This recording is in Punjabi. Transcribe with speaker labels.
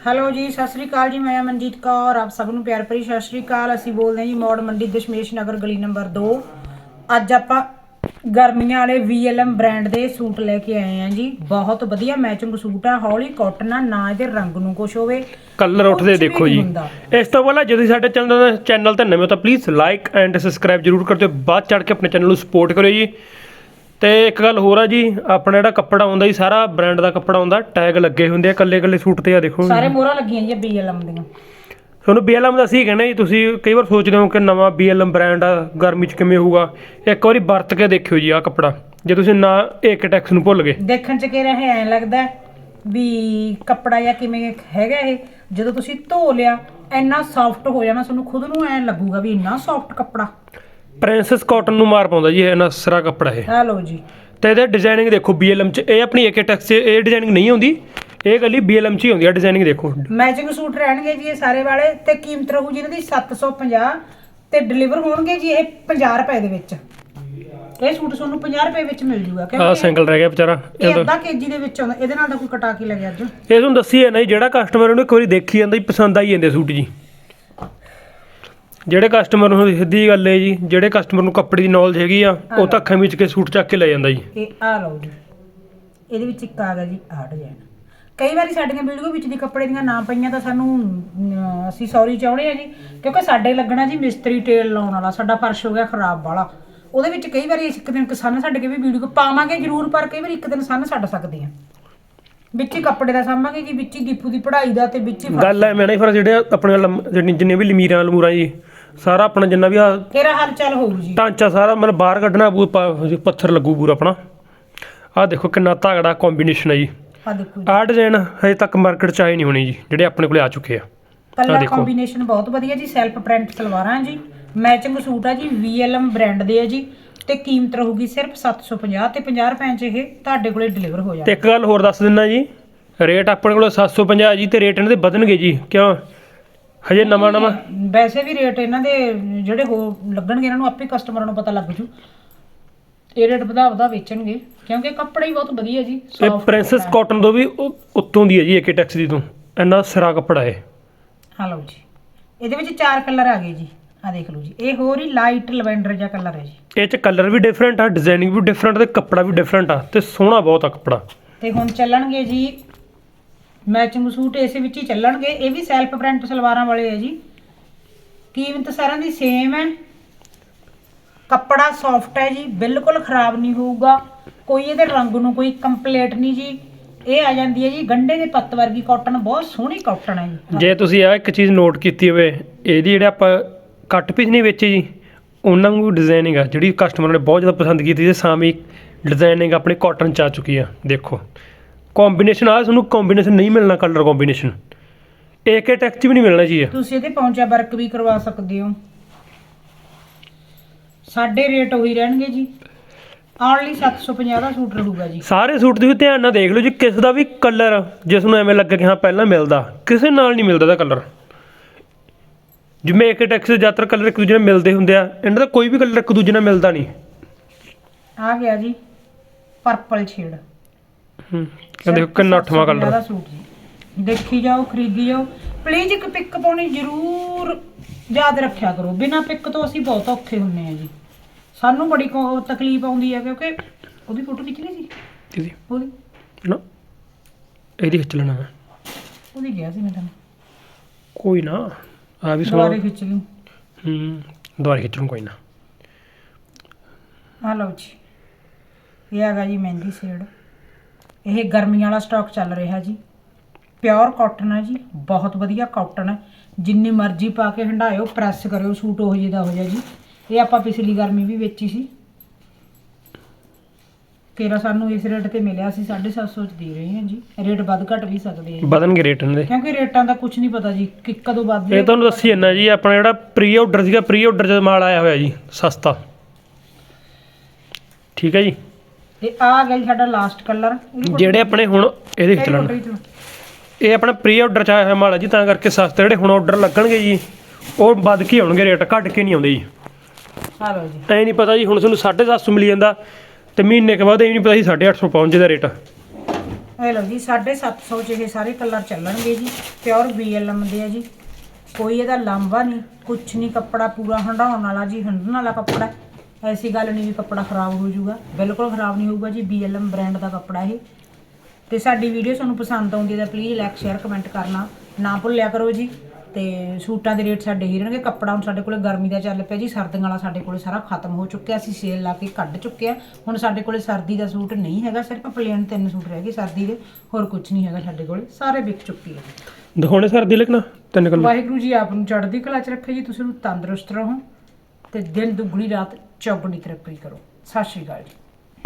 Speaker 1: ਹੈਲੋ ਜੀ ਸਤਿ ਸ੍ਰੀ ਅਕਾਲ ਜੀ ਮੈਂ ਮਨਜੀਤ ਕੌਰ ਆਪ ਸਭ ਨੂੰ ਪਿਆਰ ਭਰੀ ਸਤਿ ਸ੍ਰੀ ਅਕਾਲ। ਅਸੀਂ ਬੋਲਦੇ ਹਾਂ ਜੀ ਮੋੜ ਮੰਡੀ ਦਸ਼ਮੇਸ਼ ਨਗਰ ਗਲੀ ਨੰਬਰ 2 ਅੱਜ ਆਪਾਂ ਗਰਮੀਆਂ ਵਾਲੇ VLM ਬ੍ਰਾਂਡ ਦੇ ਸੂਟ ਲੈ ਕੇ ਆਏ ਹਾਂ ਜੀ। ਬਹੁਤ ਵਧੀਆ ਮੈਚਿੰਗ ਸੂਟ ਆ ਹੌਲੀ ਕਾਟਨ ਆ ਨਾ ਇਹਦੇ ਰੰਗ ਨੂੰ ਕੁਛ ਹੋਵੇ।
Speaker 2: ਕਲਰ ਉੱਠਦੇ ਦੇਖੋ ਜੀ। ਇਸ ਤੋਂ ਪਹਿਲਾਂ ਜੇ ਤੁਸੀਂ ਸਾਡੇ ਚੈਨਲ ਚੈਨਲ ਤੇ ਨਵੇਂ ਹੋ ਤਾਂ ਪਲੀਜ਼ ਲਾਈਕ ਐਂਡ ਸਬਸਕ੍ਰਾਈਬ ਜਰੂਰ ਕਰ ਦਿਓ। ਬਾਅਦ ਚੜ ਕੇ ਆਪਣੇ ਚੈਨਲ ਨੂੰ ਸਪੋਰਟ ਕਰਿਓ ਜੀ। ਤੇ ਇੱਕ ਗੱਲ ਹੋਰ ਆ ਜੀ ਆਪਣਾ ਜਿਹੜਾ ਕੱਪੜਾ ਹੁੰਦਾ ਜੀ ਸਾਰਾ ਬ੍ਰਾਂਡ ਦਾ ਕੱਪੜਾ ਹੁੰਦਾ ਟੈਗ ਲੱਗੇ ਹੁੰਦੇ ਆ ਕੱਲੇ ਕੱਲੇ ਸੂਟ ਤੇ ਆ ਦੇਖੋ
Speaker 1: ਸਾਰੇ ਮੋਹਰਾਂ ਲੱਗੀਆਂ ਜੀ VLM ਦੀਆਂ।
Speaker 2: ਤੁਹਾਨੂੰ BLM ਦਾ ਅਸੀਂ ਕਹਿੰਦੇ ਜੀ ਤੁਸੀਂ ਕਈ ਵਾਰ ਸੋਚਦੇ ਹੋ ਕਿ ਨਵਾਂ BLM ਬ੍ਰਾਂਡ ਆ ਗਰਮੀ 'ਚ ਕਿਵੇਂ ਹੋਊਗਾ? ਇੱਕ ਵਾਰੀ ਵਰਤ ਕੇ ਦੇਖਿਓ ਜੀ ਆ ਕੱਪੜਾ ਜੇ ਤੁਸੀਂ ਨਾ ਏਕ ਟੈਕਸ ਨੂੰ ਭੁੱਲ ਗਏ।
Speaker 1: ਦੇਖਣ ਚ ਕਿ ਰਹੇ ਐਂ ਲੱਗਦਾ ਵੀ ਕੱਪੜਾ ਜਾਂ ਕਿਵੇਂ ਹੈਗਾ ਇਹ? ਜਦੋਂ ਤੁਸੀਂ ਧੋ ਲਿਆ ਇੰਨਾ ਸੌਫਟ ਹੋ ਜਾਣਾ ਤੁਹਾਨੂੰ ਖੁਦ ਨੂੰ ਐਂ ਲੱਗੂਗਾ ਵੀ ਇੰਨਾ ਸੌਫਟ ਕੱਪੜਾ।
Speaker 2: ਪ੍ਰਿੰਸੈਸ ਕਾਟਨ ਨੂੰ ਮਾਰ ਪਾਉਂਦਾ ਜੀ ਇਹ ਨਸਰਾ ਕੱਪੜਾ ਇਹ।
Speaker 1: ਆ ਲਓ ਜੀ।
Speaker 2: ਤੇ ਇਹਦੇ ਡਿਜ਼ਾਈਨਿੰਗ ਦੇਖੋ BLM 'ਚ ਇਹ ਆਪਣੀ ਏਕੇ ਟੈਕਸ 'ਚ ਇਹ ਡਿਜ਼ਾਈਨਿੰਗ ਨਹੀਂ ਆਉਂਦੀ। ਇਹ ਗੱਲੀ BLM 'ਚ ਹੀ ਆਉਂਦੀ ਆ ਡਿਜ਼ਾਈਨਿੰਗ ਦੇਖੋ।
Speaker 1: ਮੈਚਿੰਗ ਸੂਟ ਰਹਿਣਗੇ ਜੀ ਇਹ ਸਾਰੇ ਵਾਲੇ ਤੇ ਕੀਮਤ ਰਹੂ ਜੀ ਇਹਨਾਂ ਦੀ 750 ਤੇ ਡਿਲੀਵਰ ਹੋਣਗੇ ਜੀ ਇਹ 50 ਰੁਪਏ ਦੇ ਵਿੱਚ। ਇਹ ਸੂਟ ਤੁਹਾਨੂੰ 50 ਰੁਪਏ ਵਿੱਚ ਮਿਲ ਜੂਗਾ
Speaker 2: ਆ ਸਿੰਗਲ ਰਹਿ ਗਿਆ ਵਿਚਾਰਾ
Speaker 1: ਇਹ ਅੱਧਾ ਕੇਜੀ ਦੇ ਵਿੱਚ ਆਉਂਦਾ ਇਹਦੇ ਨਾਲ ਤਾਂ ਕੋਈ ਕਟਾ ਕੇ ਲੱਗਿਆ ਅੱਜ।
Speaker 2: ਇਹ ਤੁਹਾਨੂੰ ਦੱਸੀ ਹੈ ਨਾ ਜੀ ਜਿਹੜਾ ਕਸਟਮਰ ਨੂੰ ਇੱਕ ਵਾਰੀ ਦੇਖੀ ਜਾਂਦਾ ਜੀ ਪਸੰਦ ਆਈ ਜਾਂਦੇ ਸੂਟ ਜੀ। ਜਿਹੜੇ ਕਸਟਮਰ ਨੂੰ ਸਿੱਧੀ ਗੱਲ ਹੈ ਜੀ ਜਿਹੜੇ ਕਸਟਮਰ ਨੂੰ ਕੱਪੜੇ ਦੀ ਨੌਲੇਜ ਹੈਗੀ ਆ ਉਹ ਤਾਂ ਅੱਖਾਂ ਵਿੱਚ ਕੇ ਸੂਟ ਚੱਕ ਕੇ ਲੈ ਜਾਂਦਾ ਜੀ।
Speaker 1: ਇਹ ਆ ਲਓ ਜੀ ਇਹਦੇ ਵਿੱਚ ਇੱਕ ਆ ਗਿਆ ਜੀ ਆ ਡਿਜ਼ਾਈਨ ਕਈ ਵਾਰੀ ਸਾਡੀਆਂ ਵੀਡੀਓ ਵਿੱਚ ਦੀ ਕੱਪੜੇ ਦੀਆਂ ਨਾ ਪਈਆਂ ਤਾਂ ਸਾਨੂੰ ਅਮ, ਅਸੀਂ ਸੌਰੀ ਚਾਹੁੰਦੇ ਆ ਜੀ ਕਿਉਂਕਿ ਸਾਡੇ ਲੱਗਣਾ ਜੀ ਮਿਸਤਰੀ ਟੇਲ ਲਾਉਣ ਵਾਲਾ ਸਾਡਾ ਫਰਸ਼ ਹੋ ਗਿਆ ਖਰਾਬ ਵਾਲਾ। ਉਹਦੇ ਵਿੱਚ ਕਈ ਵਾਰੀ ਅਸੀਂ ਇੱਕ ਦਿਨ ਕਿਸਾਨ ਛੱਡ ਕੇ ਵੀ ਵੀਡੀਓ ਪਾਵਾਂਗੇ ਜ਼ਰੂਰ ਪਰ ਕਈ ਵਾਰੀ ਇੱਕ ਦਿਨ ਸੰਨ ਛੱਡ ਸਕਦੇ ਆ ਵਿੱਚ ਹੀ ਕੱਪੜੇ ਦਾ ਸਾਂਭਾਂਗੇ ਜੀ ਵਿੱਚ ਹੀ ਦੀਪੂ ਦੀ ਪੜ੍ਹਾਈ ਦਾ ਤੇ ਵਿੱਚ ਹੀ
Speaker 2: ਗੱਲ ਐ ਮੈਂ ਨਾ ਫਿਰ ਜਿਹੜੇ ਆਪਣੇ ਲੰਮ- ਜਿਹੜੀ ਜਿੰਨੇ ਵੀ ਲਮੀਰਾਂ ਲਮੂਰਾਂ ਜੀ ਸਾਰਾ ਆਪਣਾ ਜਿੰਨਾ ਵੀ ਆ
Speaker 1: ਤੇਰਾ ਹਾਲ ਚਾਲ ਹੋਊ ਜੀ।
Speaker 2: ਢਾਂਚਾ ਸਾਰਾ ਮਤਲਬ ਬਾਹਰ ਕੱਢਣਾ ਪੂ ਪਾ- ਪੱਥਰ ਲੱਗੂ ਪੂਰਾ ਆਪਣਾ। ਆਹ ਦੇਖੋ ਕਿੰਨਾ ਤਗੜਾ ਕੰਬੀਨੇਸ਼ਨ ਹੈ ਜੀ।
Speaker 1: ਆ ਦੇਖੋ ਜੀ।
Speaker 2: ਆਹ ਡਿਜ਼ਾਈਨ ਹਜੇ ਤੱਕ ਮਾਰਕੀਟ 'ਚ ਆਏ ਨਹੀਂ ਹੋਣੀ ਜੀ ਜਿਹੜੇ ਆਪਣੇ ਕੋਲੇ ਆ ਚੁੱਕੇ ਆ।
Speaker 1: ਕਲਰ
Speaker 2: ਦੇਖੋ।
Speaker 1: ਕੰਬੀਨੇਸ਼ਨ ਬਹੁਤ ਵਧੀਆ ਜੀ ਸੈਲਫ ਪ੍ਰਿੰਟ ਸਲਵਾਰਾਂ ਜੀ। ਮੈਚਿੰਗ ਸੂਟ ਆ ਜੀ VLM ਬ੍ਰਾਂਡ ਦੇ ਆ ਜੀ। ਤੇ ਕੀਮਤ ਰਹੂਗੀ ਸਿਰਫ 750 ਤੇ 50 ਰੁਪਏ ਚ ਇਹ ਤੁਹਾਡੇ ਕੋਲੇ ਡਿਲੀਵਰ ਹੋ
Speaker 2: ਤੇ
Speaker 1: ਜਾਣਾ
Speaker 2: ਇੱਕ ਗੱਲ ਹੋਰ ਦੱਸ ਦਿੰਨਾ ਜੀ ਰੇਟ ਆਪਣੇ ਕੋਲ 750 ਜੀ ਤੇ ਰੇਟ ਇਹਨਾਂ ਦੇ ਵਧਣਗੇ ਜੀ। ਕਿਉਂ? ਹਜੇ ਨਵਾਂ ਨਵਾਂ?
Speaker 1: ਵੈਸੇ ਵੀ ਰੇਟ ਇਹਨਾਂ ਦੇ ਜਿਹੜੇ ਹੋ ਲੱਗਣਗੇ ਇਹਨਾਂ ਨੂੰ ਆਪੇ ਕਸਟਮਰਾਂ ਨੂੰ ਪਤਾ ਲੱਗ ਜੂ। ਇਹ ਰੇਟ ਵਧਾ ਵਧਾ ਵੇਚਣਗੇ ਕਿਉਂਕਿ ਕੱਪੜਾ ਹੀ ਬਹੁਤ ਵਧੀਆ ਜੀ
Speaker 2: ਇਹ
Speaker 1: soft
Speaker 2: ਪ੍ਰਿੰਸੈਸ
Speaker 1: ਕੱਪੜਾ
Speaker 2: ਕਾਟਨ ਤੋਂ ਵੀ ਉ- ਉੱਤੋਂ ਦੀ ਹੈ ਜੀ ਏਕੇ ਟੈਕਸ ਦੀ ਤੋਂ। ਇੰਨਾ ਸਿਰਾ ਕੱਪੜਾ ਹੈ
Speaker 1: ਹੈ। ਹਾਂ ਲਓ ਜੀ। ਇਹਦੇ ਵਿੱਚ ਚਾਰ ਕਲਰ ਆ ਗਏ ਜੀ। ਆ ਦੇਖ ਲਓ ਜੀ। ਇਹ ਹੋਰ ਹੀ ਲਾਈਟ ਲਵੈਂਡਰ ਜਿਹਾ ਕਲਰ ਹੈ ਜੀ।
Speaker 2: ਇਹ ਚ ਕਲਰ ਵੀ ਡਿਫਰੈਂਟ ਆ ਡਿਜ਼ਾਈਨਿੰਗ ਵੀ ਡਿਫਰੈਂਟ ਤੇ ਕੱਪੜਾ ਵੀ ਡਿਫਰੈਂਟ ਆ ਤੇ ਸੋਹਣਾ ਬਹੁਤ ਆ ਕੱਪੜਾ।
Speaker 1: ਤੇ ਹੁਣ ਚੱਲਣਗੇ ਜੀ ਮੈਚਿੰਗ ਸੂਟ ਇਸੇ ਵਿੱਚ ਹੀ ਚੱਲਣਗੇ। ਇਹ ਵੀ ਸੈਲਫ ਪ੍ਰਿੰਟ ਸਲਵਾਰਾਂ ਵਾਲੇ ਆ ਜੀ। ਕੀਮਤ ਸਾਰਿਆਂ ਦੀ ਸੇਮ ਹੈ। ਕੱਪੜਾ ਸੌਫਟ ਹੈ ਜੀ, ਬਿਲਕੁਲ ਖਰਾਬ ਨਹੀਂ ਹੋਊਗਾ। ਕੋਈ ਇਹਦੇ ਰੰਗ ਨੂੰ ਕੋਈ ਕੰਪਲੀਟ ਨਹੀਂ ਜੀ। ਇਹ ਆ ਜਾਂਦੀ ਹੈ ਜੀ, ਗੰਡੇ ਦੇ ਪੱਤ ਵਰਗੀ ਕਾਟਨ ਬਹੁਤ ਸੋਹਣੀ ਕਾਟਨ ਹੈ ਜੀ।
Speaker 2: ਜੇ ਤੁਸੀਂ ਆ ਇੱਕ ਚੀਜ਼ ਨੋਟ ਕੀਤੀ ਹੋਵੇ, ਇਹਦੀ ਜਿਹੜੇ ਆਪਾਂ ਕੱਟ ਪੀਸ ਨਹੀਂ ਵੇਚੀ ਜੀ, ਉਹਨਾਂ ਨੂੰ ਡਿਜ਼ਾਈਨਿੰਗ ਆ। ਜਿਹੜੀ ਕਸਟਮਰ ਨੇ ਬਹੁਤ ਜ਼ਿਆਦਾ ਪਸੰਦ ਕੀਤੀ ਸੀ ਸਾਮੀ ਡਿਜ਼ਾਈਨਿੰਗ ਆਪਣੇ ਕਾਟਨ ਚ ਆ ਚੁੱਕੀ ਆ। ਦੇਖੋ। ਕੰਬੀਨੇਸ਼ਨ ਆ ਤੁਹਾਨੂੰ ਕੰਬੀਨੇਸ਼ਨ ਨਹੀਂ ਮਿਲਣਾ ਕਲਰ ਕੰਬੀਨੇਸ਼ਨ ਏਕੇ ਟੈਕਸ ਚ ਵੀ ਨਹੀਂ ਮਿਲਣਾ ਜੀ ਇਹ।
Speaker 1: ਤੁਸੀਂ ਇਹਦੇ ਪੌਂਚਾ ਵਰਕ ਵੀ ਕਰਵਾ ਸਕਦੇ ਹੋ। ਸਾਡੇ ਰੇਟ ਉਹੀ ਰਹਿਣਗੇ ਜੀ। ਆਨਲੀ 750 ਦਾ ਸੂਟ ਰਹੂਗਾ ਜੀ।
Speaker 2: ਸਾਰੇ ਸੂਟ ਤੁਸੀਂ ਧਿਆਨ ਨਾਲ ਦੇਖ ਲਓ ਜੀ ਕਿਸ ਦਾ ਵੀ ਕਲਰ ਜਿਸ ਨੂੰ ਐਵੇਂ ਲੱਗੇ ਕਿ ਹਾਂ ਪਹਿਲਾਂ ਮਿਲਦਾ। ਕਿਸੇ ਨਾਲ ਨਹੀਂ ਮਿਲਦਾ ਦਾ ਕਲਰ ਜਿਵੇਂ ਇੱਕ ਟੈਕਸ ਦੇ ਜ਼ਿਆਦਾਤਰ ਕਲਰ ਇੱਕ ਦੂਜੇ ਨਾਲ ਮਿਲਦੇ ਹੁੰਦੇ ਆ ਇਹਨਾਂ ਦਾ ਕੋਈ ਵੀ ਕਲਰ ਇੱਕ ਦੂਜੇ ਨਾਲ ਮਿਲਦਾ ਨਹੀਂ।
Speaker 1: ਆ ਗਿਆ ਜੀ ਪਰਪਲ ਸ਼ੇਡ
Speaker 2: ਹੂੰ ਕਹਿੰਦੇ ਕਿੰਨਾ ਅੱਠਵਾਂ ਕਲਰ
Speaker 1: ਦਾ ਸੂਟ ਜੀ। ਦੇਖੀ ਜਾਓ ਖਰੀਦੀ ਜਾਓ। ਪਲੀਜ਼ ਇੱਕ ਪਿਕ ਪਾਉਣੀ ਜ਼ਰੂਰ ਯਾਦ ਰੱਖਿਆ ਕਰੋ। ਬਿਨਾ ਪਿਕ ਤੋਂ ਅਸੀਂ ਬਹੁਤ ਔਖੇ ਹੁੰਨੇ ਆ ਜੀ। ਸਾਨੂੰ ਬੜੀ ਕੋ- ਤਕਲੀਫ ਆਉਂਦੀ ਹੈ ਕਿਉਂਕਿ ਉਹਦੀ ਫੋਟੋ ਖਿੱਚ ਲਈ ਸੀ?
Speaker 2: ਦੀਦੀ
Speaker 1: ਉਹਦੀ।
Speaker 2: ਨਾ ਇਹਦੀ ਖਿੱਚ ਲੈਣਾ ਮੈਂ।
Speaker 1: ਉਹਦੀ ਗਿਆ ਸੀ ਮੈਂ ਤੁਹਾਨੂੰ
Speaker 2: ਕੋਈ ਨਾ ਆ ਵੀ ਸੁਣਾ
Speaker 1: ਦੁਬਾਰੇ ਖਿੱਚ ਲਈ।
Speaker 2: ਹੂੰ ਦੁਬਾਰਾ ਖਿੱਚਣ ਕੋਈ ਨਾ।
Speaker 1: ਆ ਲਓ ਜੀ। ਇਹ ਹੈਗਾ ਜੀ ਮਹਿੰਦੀ ਸ਼ੇਡ ਇਹ ਗਰਮੀਆਂ ਵਾਲਾ ਸਟਾਕ ਚੱਲ ਰਿਹਾ ਜੀ। ਪਿਓਰ ਕਾਟਨ ਹੈ ਜੀ ਬਹੁਤ ਵਧੀਆ ਕਾਟਨ ਹੈ ਜਿੰਨੀ ਮਰਜ਼ੀ ਪਾ ਕੇ ਹੰਡਾਇਓ ਪ੍ਰੈਸ ਕਰਿਓ ਸੂਟ ਉਹ ਜਿਹਦਾ ਹੋ ਜਾ ਜੀ। ਇਹ ਆਪਾਂ ਪਿਛਲੀ ਗਰਮੀ ਵੀ ਵੇਚੀ ਸੀ। ਤੇਰਾ ਸਾਨੂੰ ਇਸ ਰੇਟ ਤੇ ਮਿਲਿਆ ਸੀ 750 ਚ ਦੇ ਰਹੇ ਹਾਂ ਜੀ। ਰੇਟ ਵੱਧ ਘਟ ਵੀ ਸਕਦੇ ਆ।
Speaker 2: ਵਧਣਗੇ ਰੇਟ ਇਹਨਾਂ ਦੇ
Speaker 1: ਕਿਉਂਕਿ ਰੇਟਾਂ ਦਾ ਕੁਝ ਨਹੀਂ ਪਤਾ ਜੀ ਕਿ ਕਦੋਂ ਵੱਧ
Speaker 2: ਇਹ ਤੁਹਾਨੂੰ ਦੱਸੀ ਜੰਨਾ ਜੀ ਆਪਣਾ ਜਿਹੜਾ ਪ੍ਰੀ ਆਰਡਰ ਸੀਗਾ ਪ੍ਰੀ ਆਰਡਰ ਚ ਮਾਲ ਆਇਆ ਹੋਇਆ ਜੀ ਸਸਤਾ। ਠੀਕ ਹੈ ਜੀ?
Speaker 1: ਤੇ ਆ ਗਿਆ ਜੀ ਸਾਡਾ ਲਾਸਟ ਕਲਰ
Speaker 2: ਜਿਹੜੇ ਆਪਣੇ ਹੁਣ ਇਹਦੇ ਖਿੱਚ ਲੈਣ ਇਹ ਆਪਣਾ ਪ੍ਰੀ ਆਰਡਰ ਚ ਆਇਆ ਹੋਇਆ ਮਾਲ ਹੈ ਜੀ ਤਾਂ ਕਰਕੇ ਸਸਤੇ। ਜਿਹੜੇ ਹੁਣ ਆਰਡਰ ਲੱਗਣਗੇ ਜੀ ਉਹ ਵੱਧ ਕੇ ਆਉਣਗੇ ਰੇਟ ਘਟ ਕੇ ਨਹੀਂ ਆਉਂਦੇ ਜੀ।
Speaker 1: ਆ ਲਓ ਜੀ।
Speaker 2: ਐ ਨਹੀਂ ਪਤਾ ਜੀ ਹੁਣ ਤੁਹਾਨੂੰ 750 ਮਿਲੀ ਜਾਂਦਾ ਤੇ ਮਹੀਨੇ ਕੇ ਬਾਅਦ ਇਹ ਨਹੀਂ ਪਤਾ ਸੀ 850 ਪਹੁੰਚ ਦਾ ਰੇਟ।
Speaker 1: ਇਹ ਲਓ ਜੀ 750 ਚ ਇਹ ਸਾਰੇ ਕਲਰ ਚੱਲਣਗੇ ਜੀ ਪਿਓਰ BLM ਦੇ ਆ ਜੀ। ਕੋਈ ਇਹਦਾ ਲਾਂਬਾ ਨਹੀਂ ਕੁਛ ਨਹੀਂ ਕੱਪੜਾ ਪੂਰਾ ਹੰਡਾਉਣ ਵਾਲਾ ਜੀ ਹੰਡਣ ਵਾਲਾ ਕੱਪੜਾ। ਐਸੀ ਗੱਲ ਨਹੀਂ ਵੀ ਕੱਪੜਾ ਖਰਾਬ ਹੋ ਜਾਊਗਾ। ਬਿਲਕੁਲ ਖਰਾਬ ਨਹੀਂ ਹੋਊਗਾ ਜੀ BLM ਬ੍ਰਾਂਡ ਦਾ ਕੱਪੜਾ ਇਹ। ਤੇ ਸਾਡੀ ਵੀਡੀਓ ਤੁਹਾਨੂੰ ਪਸੰਦ ਆਉਂਦੀ ਹੈ ਤਾਂ ਪਲੀਜ਼ ਲਾਈਕ ਸ਼ੇਅਰ ਕਮੈਂਟ ਕਰਨਾ ਨਾ ਭੁੱਲਿਆ ਕਰੋ ਜੀ। ਤੇ ਸੂਟਾਂ ਦੇ ਰੇਟ ਸਾਡੇ ਹੀ ਰਹਿਣਗੇ। ਕੱਪੜਾ ਹੁਣ ਸਾਡੇ ਕੋਲੇ ਗਰਮੀ ਦਾ ਚੱਲ ਪਿਆ ਜੀ ਸਰਦੀਆਂ ਵਾਲਾ ਸਾਡੇ ਕੋਲੇ ਸਾਰਾ ਖਤਮ ਹੋ ਚੁੱਕਿਆ ਅਸੀਂ ਸੇਲ ਲਾ ਕੇ ਕੱਢ ਚੁੱਕੇ ਆ। ਹੁਣ ਸਾਡੇ ਕੋਲੇ ਸਰਦੀ ਦਾ ਸੂਟ ਨਹੀਂ ਹੈਗਾ ਸਿਰਫ ਪਲੇਨ ਤਿੰਨ ਸੂਟ ਰਹਿ ਗਏ ਸਰਦੀ ਦੇ ਹੋਰ ਕੁਝ ਨਹੀਂ ਹੈਗਾ ਸਾਡੇ ਕੋਲੇ ਸਾਰੇ ਵਿਕ ਚੁੱਕੇ ਆ।
Speaker 2: ਦਿਖਾਉਣੇ ਸਰ ਦੀ ਲਿਖਣਾ ਤਿੰਨ ਕਲਰ।
Speaker 1: ਵਾਹਿਗੁਰੂ ਜੀ ਆਪ ਨੂੰ ਚੜ੍ਹਦੀ ਕਲਾ ਚ ਰੱਖੇ ਜੀ ਤੁਸੀਂ ਨੂੰ ਤੰਦਰੁਸਤ ਰਹੋ ਤੇ ਦਿਨ ਦੁੱਗਣੀ ਰਾਤ ਚੌਗਣੀ ਤਰੱਕੀ ਕਰੋ। ਸਤਿ ਸ਼੍ਰੀ ਅਕਾਲ ਜੀ।